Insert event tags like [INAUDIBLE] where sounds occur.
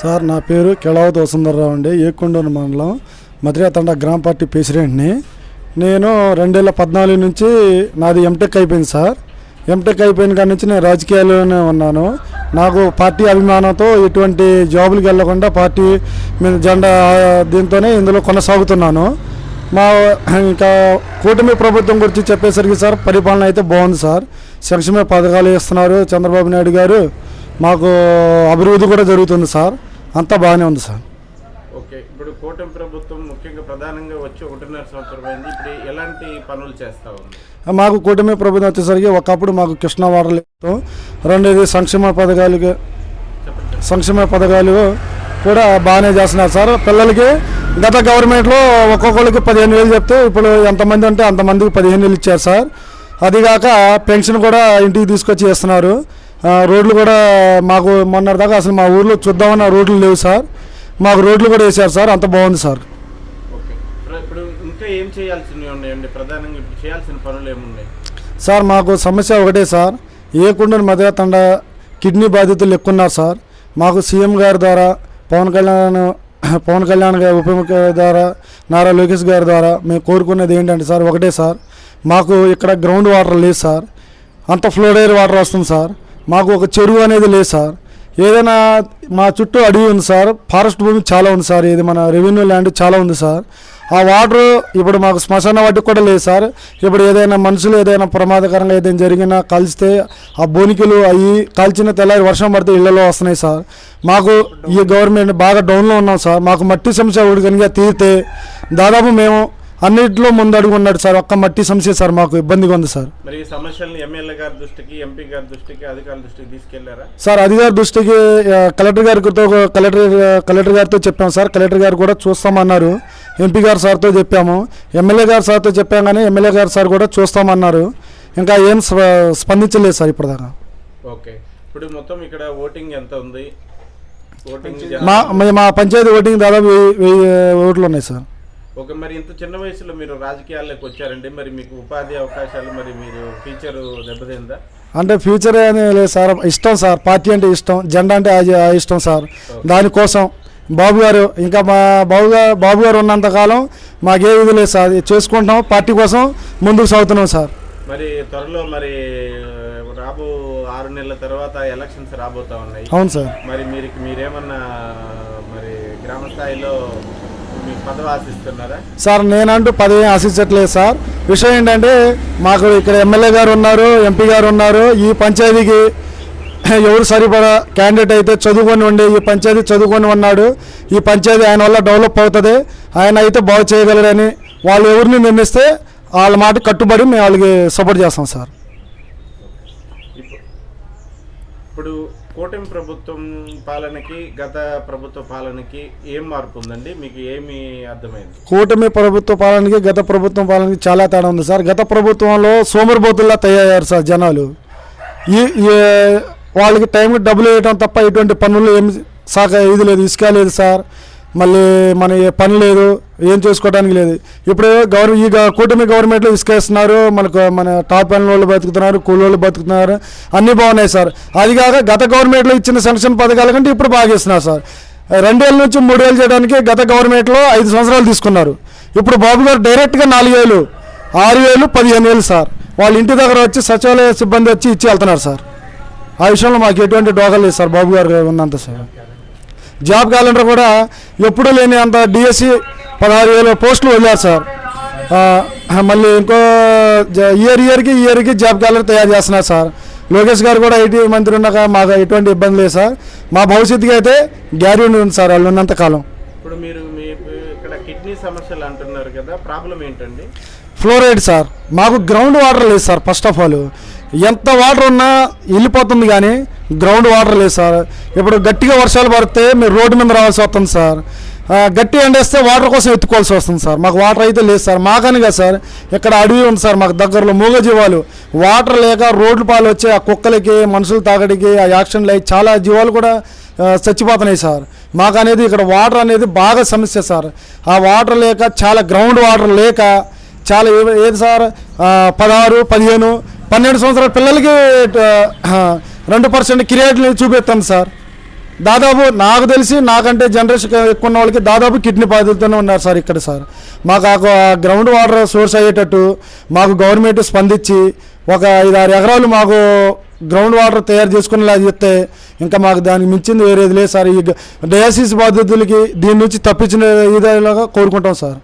Sir నా పేరు కెళావతి వసుందరరావు అండి ఏకొండూరు మండలం మధురాతండ గ్రామ పార్టీ ప్రెసిడెంట్ని. నేను రెండు వేల పద్నాలుగు నుంచి నాది ఎంటెక్ అయిపోయింది సార్. ఎంటెక్ అయిపోయిన కాడి నుంచి నేను రాజకీయాల్లోనే ఉన్నాను. నాకు పార్టీ అభిమానంతో ఎటువంటి జాబులకు వెళ్ళకుండా పార్టీ మీద జెండా దీంతోనే ఇందులో కొనసాగుతున్నాను. మా ఇంకా కూటమి ప్రభుత్వం గురించి చెప్పేసరికి సార్ పరిపాలన అయితే బాగుంది సార్. సంక్షేమ పథకాలు ఇస్తున్నారు చంద్రబాబు నాయుడు గారు. మాకు అభివృద్ధి కూడా జరుగుతుంది సార్. అంతా బాగానే ఉంది సార్. ఓకే ఇప్పుడు కూటమి ప్రభుత్వం ముఖ్యంగా ప్రధానంగా వచ్చి ఒకటిన్నర సంవత్సరం అయింది. ఇప్పుడు ఎలాంటి పనులు చేస్తా ఉంది? మాకు కూటమి ప్రభుత్వం వచ్చేసరికి ఒకప్పుడు మాకు కృష్ణా వాటర్ లేదు. రెండోది సంక్షేమ చెప్పండి. సంక్షేమ పథకాలు కూడా బాగానే చేస్తున్నారు సార్. పిల్లలకి గత గవర్నమెంట్లో ఒక్కొక్కరికి పదిహేను వేలు చెప్తే ఇప్పుడు ఎంతమంది అంటే అంతమందికి పదిహేను వేలు ఇచ్చారు సార్. అదిగాక పెన్షన్ కూడా ఇంటికి తీసుకొచ్చి ఇస్తున్నారు ఆ, రోడ్లు కూడా మాకు మొన్నటిదాకా అసలు మా ఊర్లో చూద్దామన్న రోడ్లు లేవు సార్. మాకు రోడ్లు కూడా వేసారు సార్ అంత బాగుంది సార్. ఇప్పుడు- ఇంకా ఏం చేయాల్సినవి ఉన్నాయండి? ప్రధానంగా ఇప్పుడు చేయాల్సిన పనులు ఏమున్నాయి? సార్ మాకు సమస్య ఒకటే సార్. ఏ కుండని మధ్య తండ కిడ్నీ బాధితులు ఎక్కువ ఉన్నారు సార్. మాకు సీఎం గారి ద్వారా పవన్ కళ్యాణ్ [CLEARS THROAT] పవన్ కళ్యాణ్ గారి ఉప ముఖ్య ద్వారా నారా లోకేష్ గారి ద్వారా మేము కోరుకునేది ఏంటంటే సార్ ఒకటే సార్. మాకు ఇక్కడ గ్రౌండ్ వాటర్ లేదు సార్. అంత ఫ్లోరైడ్ వాటర్ వస్తుంది సార్. మాకు ఒక చెరువు అనేది లేదు సార్. ఏదైనా మా చుట్టూ అడవి ఉంది సార్. ఫారెస్ట్ భూమి చాలా ఉంది సార్. ఇది మన రెవెన్యూ ల్యాండ్ చాలా ఉంది సార్. ఆ వాటర్ ఇప్పుడు మాకు శ్మశాన వాటికి కూడా లేదు సార్. ఇప్పుడు ఏదైనా మనుషులు ఏదైనా ప్రమాదకరంగా ఏదైనా జరిగినా కలిస్తే ఆ బోనికలు అవి కాల్చిన తెల్లారి వర్షం పడితే ఇళ్ళలో వస్తున్నాయి సార్. మాకు ఈ గవర్నమెంట్ బాగా డౌన్లో ఉన్నాం సార్. మాకు మట్టి సమస్య కనుక తీరితే దాదాపు మేము అన్నింటిలో ముందు అడుగు ఉన్నాడు సార్. ఒక్క మట్టి సమస్య సార్ మాకు ఇబ్బందిగా ఉంది సార్. మరి ఈ సమస్యలను ఎమ్మెల్యే గారి దృష్టికి ఎంపీ గారి దృష్టికి అధికారుల దృష్టికి తీసుకెళ్ళారా? సార్ అధికారి దృష్టికి కలెక్టర్ గారితో కలెక్టర్ కలెక్టర్ గారితో చెప్పాము సార్. కలెక్టర్ గారు కూడా చూస్తామన్నారు. ఎంపీ గారు సార్తో చెప్పాము. ఎమ్మెల్యే గారు సార్తో చెప్పాం కానీ ఎమ్మెల్యే గారు సార్ కూడా చూస్తామన్నారు. ఇంకా ఏం స్ప- స్పందించలేదు సార్ ఇప్పటిదాకా. ఓకే. ఇప్పుడు మొత్తం ఇక్కడ ఓటింగ్ ఎంత ఉంది? ఓటింగ్ మా మా- పంచాయతీ ఓటింగ్ దాదాపు వెయ్యి ఓట్లు ఉన్నాయి సార్. ఓకే మరి ఇంత చిన్న వయసులో మీరు రాజకీయాల్లోకి వచ్చారండి. మరి మీకు ఉపాధి అవకాశాలు మరి మీరు ఫ్యూచర్ దెబ్బతిందా? అంటే ఫ్యూచర్ అని లేదు సార్. ఇష్టం సార్. పార్టీ అంటే ఇష్టం జెండా అంటే ఇష్టం సార్. దానికోసం బాబు గారు ఇంకా మా బాబు గారు బాబు గారు ఉన్నంతకాలం మాకే ఇది లేదు సార్. చేసుకుంటాం పార్టీ కోసం ముందుకు సాగుతున్నాం సార్. మరి త్వరలో మరి రాబో ఆరు నెలల తర్వాత ఎలక్షన్స్ రాబోతా ఉన్నాయి. అవును సార్. మరి మీరు మీరేమన్నా మరి గ్రామ స్థాయిలో సార్ నేనంటూ పదవి ఆశించట్లేదు సార్. విషయం ఏంటంటే మాకు ఇక్కడ ఎమ్మెల్యే గారు ఉన్నారు ఎంపీ గారు ఉన్నారు. ఈ పంచాయతీకి ఎవరు సరిపడా క్యాండిడేట్ అయితే చదువుకొని ఉండి ఈ పంచాయతీ చదువుకొని ఉన్నాడు. ఈ పంచాయతీ ఆయన వల్ల డెవలప్ అవుతుంది. ఆయన అయితే బాగు చేయగలరని వాళ్ళు ఎవరిని నిర్ణయిస్తే వాళ్ళ మాట కట్టుబడి మేము వాళ్ళకి సపోర్ట్ చేస్తాం సార్ ఇప్పుడు ఇప్పుడు కూటమి ప్రభుత్వం పాలనకి గత ప్రభుత్వ పాలనకి ఏం మార్పు ఉందండి మీకు ఏమి అర్థమైంది? కూటమి ప్రభుత్వ పాలనకి గత ప్రభుత్వం పాలనకి చాలా తేడా ఉంది సార్. గత ప్రభుత్వంలో సోమరిపోతుల్లా తయారయ్యారు సార్ జనాలు. ఈ వాళ్ళకి టైంకి డబ్బులు వేయడం తప్ప ఎటువంటి పనులు ఏమి సాక ఇది లేదు ఇసుక లేదు సార్. మళ్ళీ మన పని లేదు ఏం చేసుకోవడానికి లేదు. ఇప్పుడు గవర్న ఈ కూటమి గవర్నమెంట్లో ఇసుకేస్తున్నారు మనకు మన టాప్ పని వాళ్ళు బతుకుతున్నారు కూలోళ్ళు బతుకుతున్నారు అన్నీ బాగున్నాయి సార్. అది కాక గత గవర్నమెంట్లో ఇచ్చిన సంక్షేమ పథకాల కంటే ఇప్పుడు బాగా ఇస్తున్నారు సార్. రెండేళ్ళ నుంచి మూడేళ్ళు చేయడానికి గత గవర్నమెంట్లో ఐదు సంవత్సరాలు తీసుకున్నారు. ఇప్పుడు బాబు గారు డైరెక్ట్గా నాలుగు వేలు ఆరు వేలు పదిహేను వేలు సార్. వాళ్ళ ఇంటి దగ్గర వచ్చి సచివాలయ సిబ్బంది వచ్చి ఇచ్చి వెళ్తున్నారు సార్. ఆ విషయంలో మాకు ఎటువంటి డోకా లేదు సార్ బాబు గారు ఉన్నంత సార్. జాబ్ క్యాలెండర్ కూడా ఎప్పుడూ లేని అంత డిఎస్సి పదహారు వేల పోస్టులు వదిలారు సార్. మళ్ళీ ఇంకో ఇయర్ ఇయర్కి ఇయర్కి జాబ్ క్యాలెండర్ తయారు చేస్తున్నారు సార్. లోకేష్ గారు కూడా ఐటీ మంత్రి ఉన్నాక మాకు ఎటువంటి ఇబ్బంది లేదు సార్. మా భవిష్యత్తుకి అయితే గ్యారెంటీ ఉంది సార్ వాళ్ళు ఉన్నంత కాలం. ఇప్పుడు మీరు ఇక్కడ కిడ్నీ సమస్యలు అంటున్నారు కదా ప్రాబ్లం ఏంటండి? Fluoride sir. మాకు గ్రౌండ్ వాటర్ లేదు సార్ ఫస్ట్ ఆఫ్ ఆల్. ఎంత వాటర్ ఉన్నా వెళ్ళిపోతుంది కానీ గ్రౌండ్ వాటర్ లేదు సార్. ఇప్పుడు గట్టిగా వర్షాలు పడితే మీరు రోడ్డు మీద రావాల్సి వస్తుంది సార్. గట్టి ఎండేస్తే వాటర్ కోసం ఎత్తుకోవాల్సి వస్తుంది సార్. మాకు వాటర్ అయితే లేదు సార్. మాకని కదా సార్. ఇక్కడ అడవి ఉంది సార్ మాకు దగ్గరలో మూగజీవాలు వాటర్ లేక రోడ్లు పాలు వచ్చే ఆ కుక్కలకి మనుషులు తాగడికి ఆ యాక్సిడెంట్లు అయ్యి చాలా జీవాలు కూడా చచ్చిపోతున్నాయి సార్. మాకు అనేది ఇక్కడ వాటర్ అనేది బాగా సమస్య సార్. ఆ వాటర్ లేక చాలా గ్రౌండ్ వాటర్ లేక చాలా ఏది సార్? పదహారు పదిహేను పన్నెండు సంవత్సరాల పిల్లలకి రెండు పర్సెంట్ కిరీట్లు చూపిస్తాం సార్. దాదాపు నాకు తెలిసి నాకంటే జనరేషన్ ఎక్కువ ఉన్న వాళ్ళకి దాదాపు కిడ్నీ బాధితులతోనే ఉన్నారు సార్ ఇక్కడ సార్. మాకు ఆ గ్రౌండ్ వాటర్ సోర్స్ అయ్యేటట్టు మాకు గవర్నమెంట్ స్పందించి ఒక ఐదారు ఎకరాలు మాకు గ్రౌండ్ వాటర్ తయారు చేసుకునేలా చెప్తే ఇంకా మాకు దానికి మించింది వేరేది లేదు సార్. ఈ డయాసిస్ బాధితులకి దీని నుంచి తప్పించిన ఇదేలాగా కోరుకుంటాం సార్.